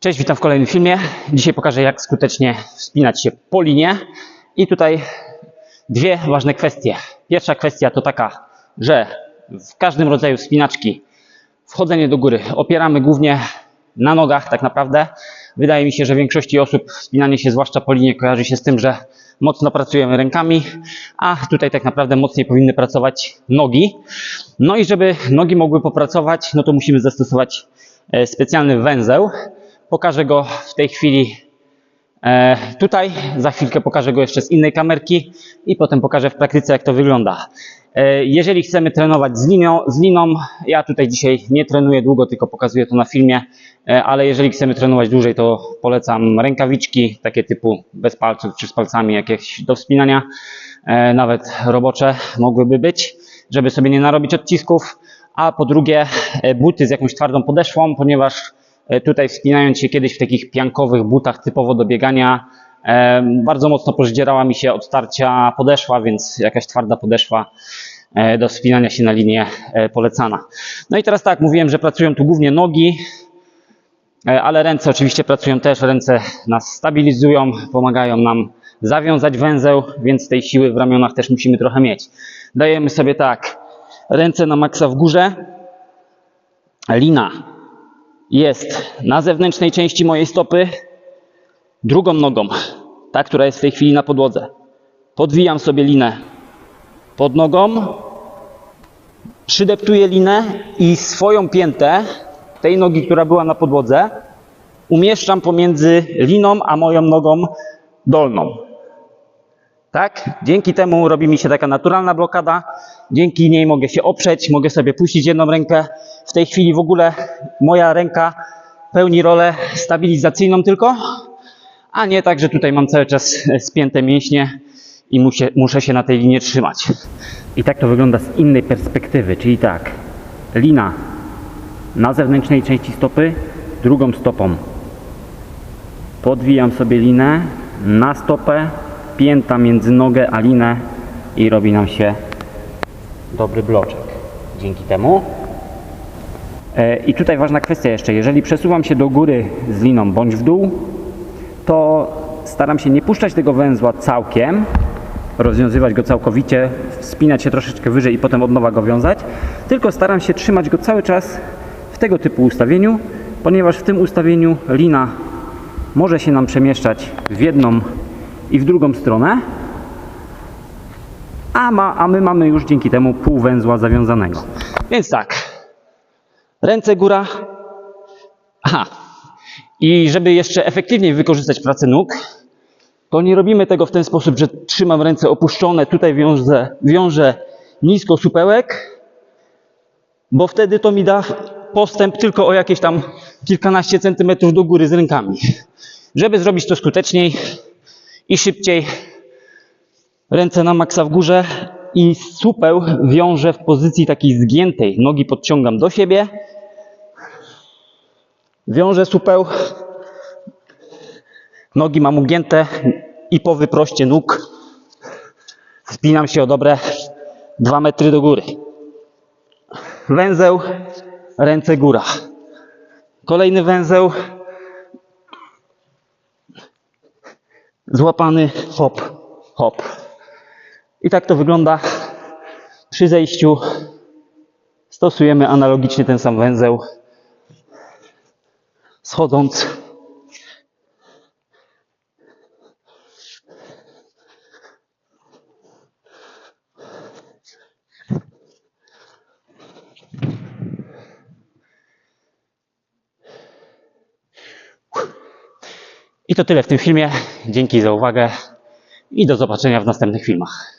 Cześć, witam w kolejnym filmie. Dzisiaj pokażę, jak skutecznie wspinać się po linie. I tutaj dwie ważne kwestie. Pierwsza kwestia to taka, że w każdym rodzaju wspinaczki wchodzenie do góry opieramy głównie na nogach, tak naprawdę. Wydaje mi się, że większości osób wspinanie się, zwłaszcza po linie, kojarzy się z tym, że mocno pracujemy rękami, a tutaj tak naprawdę mocniej powinny pracować nogi. No i żeby nogi mogły popracować, no to musimy zastosować e, specjalny węzeł. Pokażę go w tej chwili e, tutaj. Za chwilkę pokażę go jeszcze z innej kamerki i potem pokażę w praktyce, jak to wygląda. E, Jeżeli chcemy trenować z liną, z liną, ja tutaj dzisiaj nie trenuję długo, tylko pokazuję to na filmie, e, ale jeżeli chcemy trenować dłużej, to polecam rękawiczki, takie typu bez palców czy z palcami jakieś do wspinania, e, nawet robocze mogłyby być, żeby sobie nie narobić odcisków. A po drugie, e, buty z jakąś twardą podeszwą, ponieważ Tutaj wspinając się kiedyś w takich piankowych butach typowo do biegania, e, bardzo mocno pozdzierała mi się od tarcia podeszwa, więc jakaś twarda podeszwa e, do wspinania się na linię e, polecana. No i teraz tak, mówiłem, że pracują tu głównie nogi, e, ale ręce oczywiście pracują też, ręce nas stabilizują, pomagają nam zawiązać węzeł, więc tej siły w ramionach też musimy trochę mieć. Dajemy sobie tak, ręce na maksa w górze, lina jest na zewnętrznej części mojej stopy, drugą nogą, ta, która jest w tej chwili na podłodze. Podwijam sobie linę pod nogą, przydeptuję linę i swoją piętę tej nogi, która była na podłodze, umieszczam pomiędzy liną a moją nogą dolną. Tak? Dzięki temu robi mi się taka naturalna blokada. Dzięki niej mogę się oprzeć, mogę sobie puścić jedną rękę. W tej chwili w ogóle moja ręka pełni rolę stabilizacyjną tylko, a nie tak, że tutaj mam cały czas spięte mięśnie i muszę, się na tej linie trzymać. I tak to wygląda z innej perspektywy, czyli tak, lina na zewnętrznej części stopy, drugą stopą podwijam sobie linę na stopę, pięta między nogę a linę i robi nam się dobry bloczek. Dzięki temu. E, I tutaj ważna kwestia jeszcze, jeżeli przesuwam się do góry z liną bądź w dół, to staram się nie puszczać tego węzła całkiem, rozwiązywać go całkowicie, wspinać się troszeczkę wyżej i potem od nowa go wiązać, tylko staram się trzymać go cały czas w tego typu ustawieniu, ponieważ w tym ustawieniu lina może się nam przemieszczać w jedną i w drugą stronę, a, ma, a my mamy już dzięki temu pół węzła zawiązanego. Więc tak, ręce góra. Aha. I żeby jeszcze efektywniej wykorzystać pracę nóg, to nie robimy tego w ten sposób, że trzymam ręce opuszczone, tutaj wiążę, wiążę nisko supełek, bo wtedy to mi da postęp tylko o jakieś tam kilkanaście centymetrów do góry z rękami. Żeby zrobić to skuteczniej i szybciej, ręce na maksa w górze i supeł wiążę w pozycji takiej zgiętej. Nogi podciągam do siebie, wiążę supeł, nogi mam ugięte i po wyproście nóg wspinam się o dobre 2 metry do góry. Węzeł, ręce góra. Kolejny węzeł, złapany, hop, hop. I tak to wygląda przy zejściu. Stosujemy analogicznie ten sam węzeł, schodząc. I to tyle w tym filmie. Dzięki za uwagę i do zobaczenia w następnych filmach.